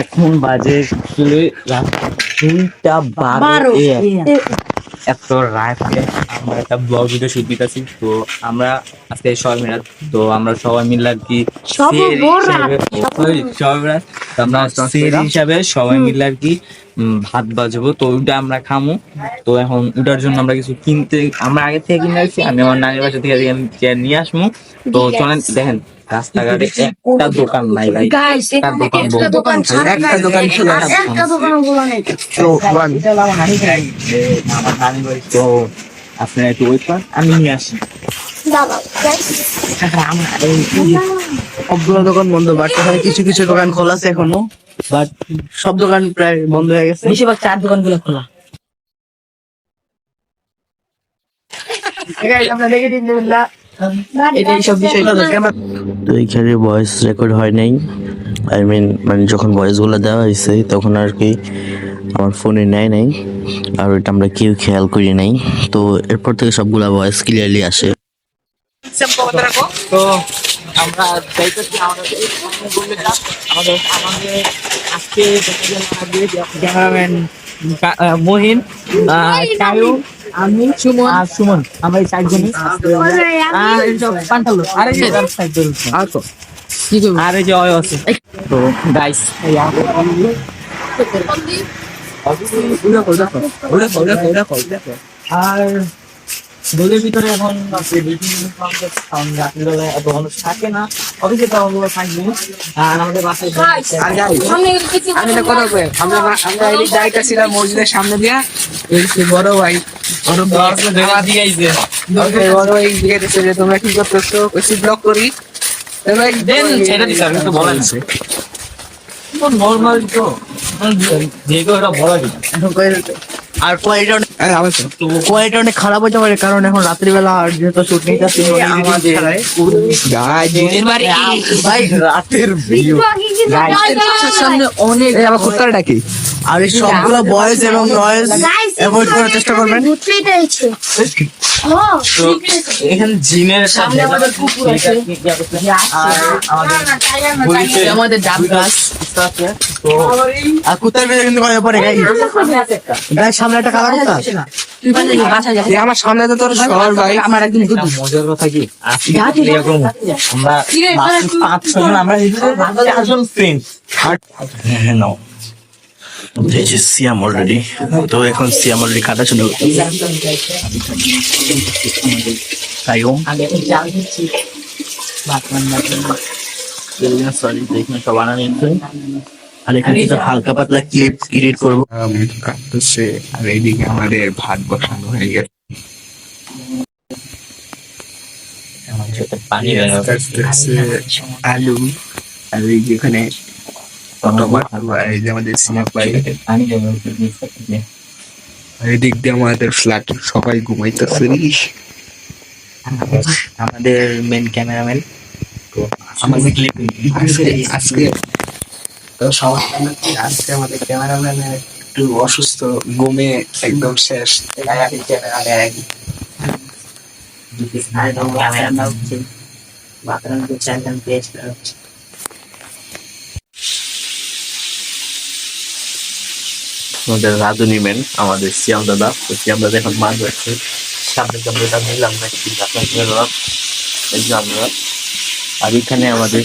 এখন বাজে দুইটা বারো এত রাতে আমরা একটা ব্লগ ভিডিও শুট দিতেছি। তো আমরা আজকে সবাই মিলে তো আমরা সবাই মিলে আর কি আমরা হিসাবে সবাই মিলে আর কি ভাত বাজবো। তো ওইটা আমরা খামু। তো এখন ওটার জন্য আমরা কিছু কিনতে আমরা আগে থেকে কিনে রাখছি আমি আমার নানির বাসা থেকে নিয়ে আসব। তো চলেন দেখেন। রাস্তাঘাটে একটা দোকান নাই ভাই। গাইস একটা দোকান একটা দোকান ছাড়া একটা দোকান খোলা আর একটা দোকান খোলা নেই। তো আপনারা একটু ওয়েট করেন আমি নিয়ে আসি। সবগুলো দোকান বন্ধ বাট কিছু কিছু দোকান খোলা আছে এখনও। বাট সব দোকান প্রায় বন্ধ হয়ে গেছে। বেশিরভাগ চার দোকানগুলো খোলা। এটাই সব বিষয়টা তো এইখানে ভয়েস রেকর্ড হয় নাই আই মিন মানে যখন ভয়েসগুলো দেওয়া হয়েছে তখন আর কি আমার ফোনে নেয় নাই আর ওইটা আমরা কেউ খেয়াল করি নাই তো এরপর থেকে সবগুলা ভয়েস ক্লিয়ারলি আসে তো আমরা যাইতেছি আমাদের আমাদের আমাদের আজকে ক্যামেরাম্যান মহিন কায়ু আমি সুমন। আর সুমন। আমরা এই চারজনই। আর এই যে আর এই যে আর তো আর এই যে অয় আছে। তো গাইস এই আর দলের ভিতরে এখন আছে বিভিন্ন রাত্রিবেলায় এত মানুষ থাকে না। অফিসে তো আমরা থাকবে আর আমাদের বাসায় আর গাই আমি একটা কথা কই আমরা আমরা এই যাইতাছিলাম মসজিদের সামনে দিয়া। এই যে বড় ভাই বড় ভাই। দিয়ে আইছে। বড় ভাই যে তোমরা কি করতেছো? ব্লগ করি। তো ভাই দেন সেটা দিতে হবে তো বলেন তো। নরমাল তো যেগুলো এটা বলা যায় এখন কই- আর কোয়ালিটি অনেক কোয়ালিটি অনেক খারাপ হতে পারে কারণ এখন রাত্রিবেলা আর যেহেতু শুট নিতে আসছি ভাই রাতের ভিউ সামনে অনেক আবার কুত্তার ডাকি আর এই সবগুলো এবং নয়েজ অ্যাভয়েড করার চেষ্টা করবেন। তো এখানে জিনের আমাদের আর আমাদের ডাব গাছ। আর কুত্তার ভিতরে কিন্তু পরে গাই সামনে একটা কালা কুত্তা। তুই আমার সামনে তো তোর শহর ভাই। আমার একদিন মজার কথা কি? আমরা পাঁচ ছজন আমরা চারজন ফ্রেন্ড হ্যাঁ নাও। এই যে সিয়াম অলরেডি তো এখন সিয়াম অলরেডি কাটা শুরু বাথরুম সরি দেখুন সব আনা আর এখানে কিছু হালকা পাতলা ক্লিপ এডিট করব। আম, কাঁপতেছে। আর এইদিকে আমাদের ভাত বসানো হয়ে গেছে। পানি আলু আর এই আমাদের এদিক দিয়ে আমাদের ফ্ল্যাট সবাই ঘুমাইতেছে আমাদের মেন ক্যামেরাম্যান তো আমাদের ক্লিপ আজকে তো আজকে আমাদের ক্যামেরাম্যানের একটু অসুস্থ, ঘুমে একদম শেষ। আমাদের রাধুনি ম্যান আমাদের সিয়াম দাদা। তো সিয়াম দাদা এখন মাছ যাচ্ছে সামনে ক্যামেরাটা নিলাম না আমরা আর এখানে আমাদের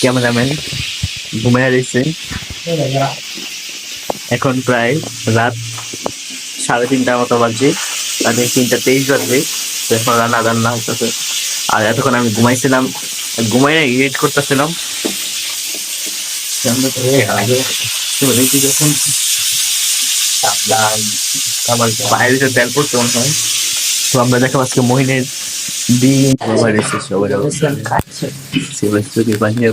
ক্যামেরাম্যান ঘুমিয়ে রয়েছে এখন প্রায় রাত সাড়ে তিনটার মতো বাজছে। রাতে তিনটা তেইশ বাজবে তো এখন রান্না রান্না হইতেছে। আর এতক্ষণ আমি ঘুমাইছিলাম। ঘুমাই না এডিট করতেছিলাম। যখন আমার বাইরে যে তেল পড়তে মনে হয়। তো আমরা দেখো আজকে মহিনের দিন। সবাই এসে সবাই দেখেন, এই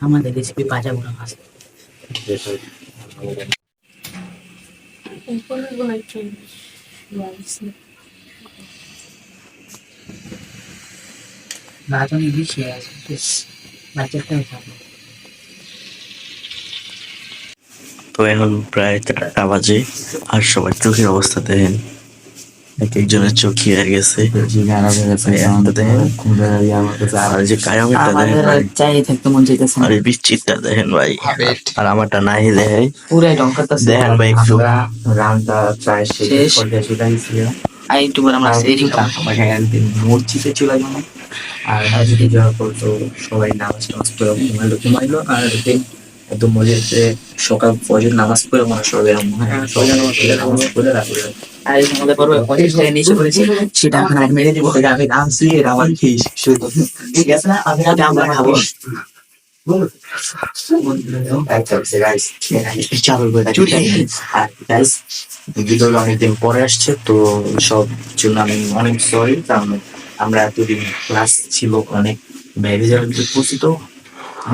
আমাদের রেসিপি ভাজা গুলো মাছ আছে তো এখন প্রায় চারটা বাজে, আর সবার চোখের অবস্থা দেখেন। এক একজনের চোখ হয়ে গেছে। দেখেন। আর যে কায়ামেরটা দেখেন মন আর এই দেখেন ভাই। আর আমারটা নাই দেখে পুরাই ডঙ্কাতাছে দেখেন ভাই একটু। মসজিদে চলে গেল আর মসজিদে যাওয়ার পর তো সবাই নামাজ টামাজ পড়ে ঘুমাইলো ঘুমাইলো। আর একদম মসজিদে সকাল ফজর নামাজ পড়ে মনে হয় সবাই নামাজ পড়ে। রাখবে আর আমাদের পর্বে নিচে সেটা এখন আর মেরে দিব আমি নামছি আমার শুধু। ঠিক আছে না? আমি রাতে আমরা খাব। guys, ভিডিওটা অনেকদিন পরে আসছে তো সব জন্য আমি অনেক সরি কারণ আমরা এতদিন ক্লাস ছিল অনেক তো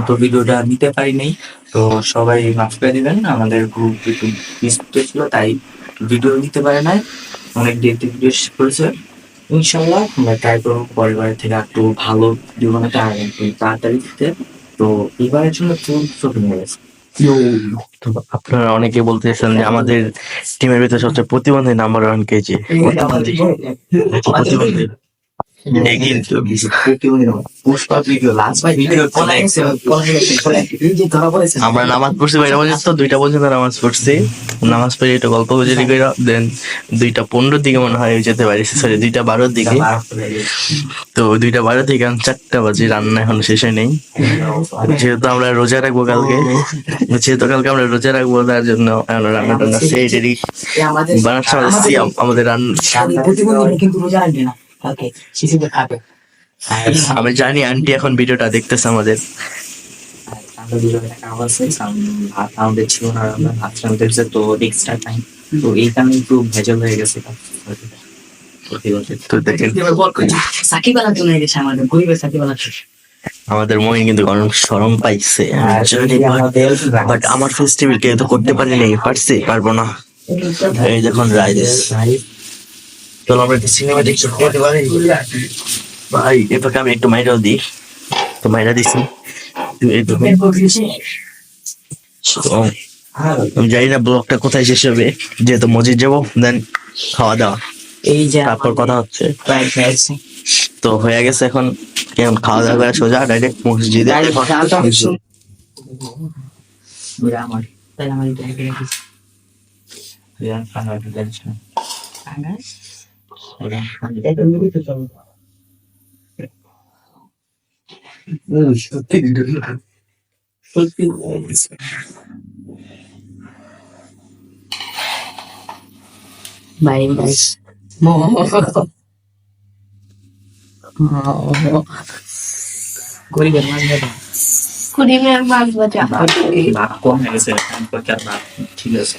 তো ভিডিওটা নিতে পারি নাই তো সবাই মাফ করে দিবেন আমাদের গ্রুপ একটু ডিসপ্লে ছিল তাই ভিডিও নিতে পারে নাই। অনেক দেরি ভিডিও করেছে। ইনশাল্লাহ আমরা ট্রাই করব পরিবারের থেকে একটু ভালো ভিডিও বানাতে আর তাড়াতাড়ি দিতে। তো এবারের জন্য চুল ছোট হয়ে গেছে। আপনারা অনেকে বলতেছেন যে আমাদের টিমের ভিতরে সবচেয়ে প্রতিবন্ধী নাম্বার ওয়ান কেজি প্রতিবন্ধী। প্রতিবন্ধী। আমরা নামাজ পড়ছি বাইরে পর্যন্ত দুইটা পর্যন্ত নামাজ পড়ছি। নামাজ পড়ে একটু গল্প গুজরি করে দেন দুইটা পনেরোর দিকে মনে হয় যেতে পারি সরি দুইটা বারোর দিকে। তো দুইটা বারো থেকে চারটা বাজে রান্না এখন শেষে নেই। যেহেতু আমরা রোজা রাখব কালকে যেহেতু কালকে আমরা রোজা রাখব তার জন্য রান্না টান্না সেই আমাদের আমাদের রান্না। কিন্তু রোজা রাখবে না। ওকে শিশুদের খাবে আমি জানি আন্টি এখন ভিডিওটা দেখতেছে আমাদের। আমরা দুজনে কাজ আছে ভাত আমাদের ছিল না আমরা ভাত রাঁধতে তো এক্সট্রা টাইম তো এই কারণে একটু ভেজাল হয়ে গেছে। তো দেখেন। এবার বল করছি সাকিব আলা চলে গেছে আমাদের গরিবের সাকিব আলা আমাদের মহিন কিন্তু অনেক সরম পাইছে। বাট আমার ফেস্টিভ্যাল কেউ তো করতে পারি নাই পারছি পারব না। এই দেখুন রাইস চলো আমরা একটু সিনেমা দেখছি করতে পারি। ভাই এটাকে আমি একটু মাইরাও দিই। তো মাইরা দিছি। তো এই দেখুন তো আমি জানি না ব্লগটা কোথায় শেষ হবে। যেহেতু মসজিদ যাব দেন খাওয়া দাওয়া। এই যে তারপর কথা হচ্ছে। তো হয়ে গেছে এখন। এখন খাওয়া দাওয়া করে সোজা ডাইরেক্ট মসজিদে। আমার সত্যি বাই বাই গরিবের মাছ দাদা কুড়িমের মাছ ভাজা ঠিক আছে।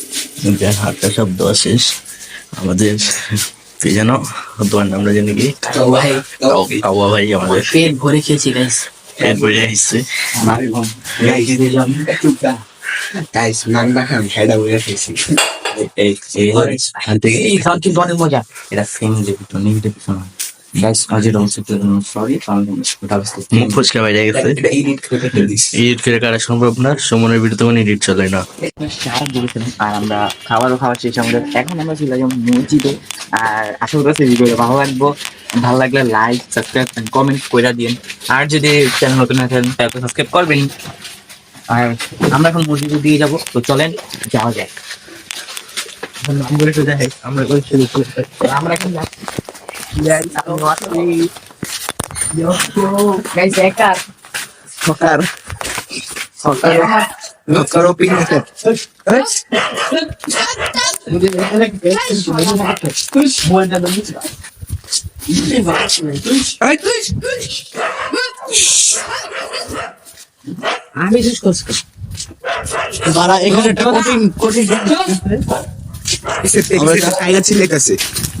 হাতটা সব দেওয়া শেষ আমাদের কে যেন নামটা জানি কি ভাই কাওয়া ভাই আমাদের। পেট ভরে খেয়েছি গাইস পেট আমার ঘুম গাইস গাইস খান বলে খেয়েছি। এই এই এই তো নেগেটিভ শোনা গাইস আজির সরি মুখ ফুচকা বাইরে গেছে। এডিট করে কেটে দিস। এডিট করে কাটা সম্ভব না সুমনের ভিডিও এডিট চলে না। আর আমরা খাবারও খাওয়া শেষ আমাদের এখন আমরা চলে যাব মসজিদে। আর আশা করতেছি ভিডিওটা ভালো লাগবো। ভালো লাগলে লাইক সাবস্ক্রাইব কমেন্ট করে দিন আর যদি চ্যানেল নতুন থাকেন তাহলে সাবস্ক্রাইব করবেন। আর আমরা এখন মসজিদে দিয়ে যাব তো চলেন যাওয়া যাক। আমরা এখন যাচ্ছি। গাইস একা সকার সকার সকার ওপিনিয়ন আমি চুজ করছি বারা এখানে একটা কঠিন কঠিন টাইগার ছিল কাছে কতদিন খাবার কতদিন আমি খেয়াল খালি এই আবে আব্দুল্লাহ এই আবে চাপ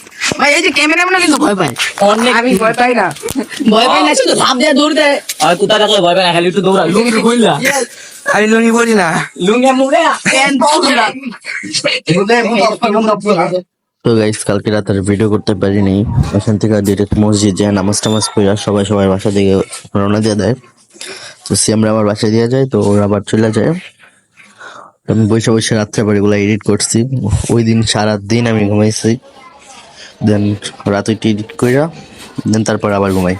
ভাই এই যে ক্যামেরাম্যান কিন্তু ভয় পায়। অনেক আমি ভয় পাই না। ভয় পাই না শুধু লাভ দিয়ে দৌড় দেয়। আর ভয় পাই না খালি একটু দৌড়া। লুঙ্গি আমি লুঙ্গি পরি না। লুঙ্গি মুড়ে প্যান পাউডার তো গাইস কালকে রাতের ভিডিও করতে পারিনি। ওখান থেকে ডিরেক্ট মসজিদ যায় নামাজ টামাজ পড়া সবাই সবার বাসা দিকে রওনা দিয়ে দেয়। তো আমার বাসায় দিয়ে যায় তো ওরা আবার চলে যায়। আমি বসে বসে রাত্রে বাড়িগুলো এডিট করছি। ওই দিন সারা দিন আমি ঘুমাইছি। দেন রাত ওইটি এডিট কইরা দেন তারপর আবার ঘুমাই।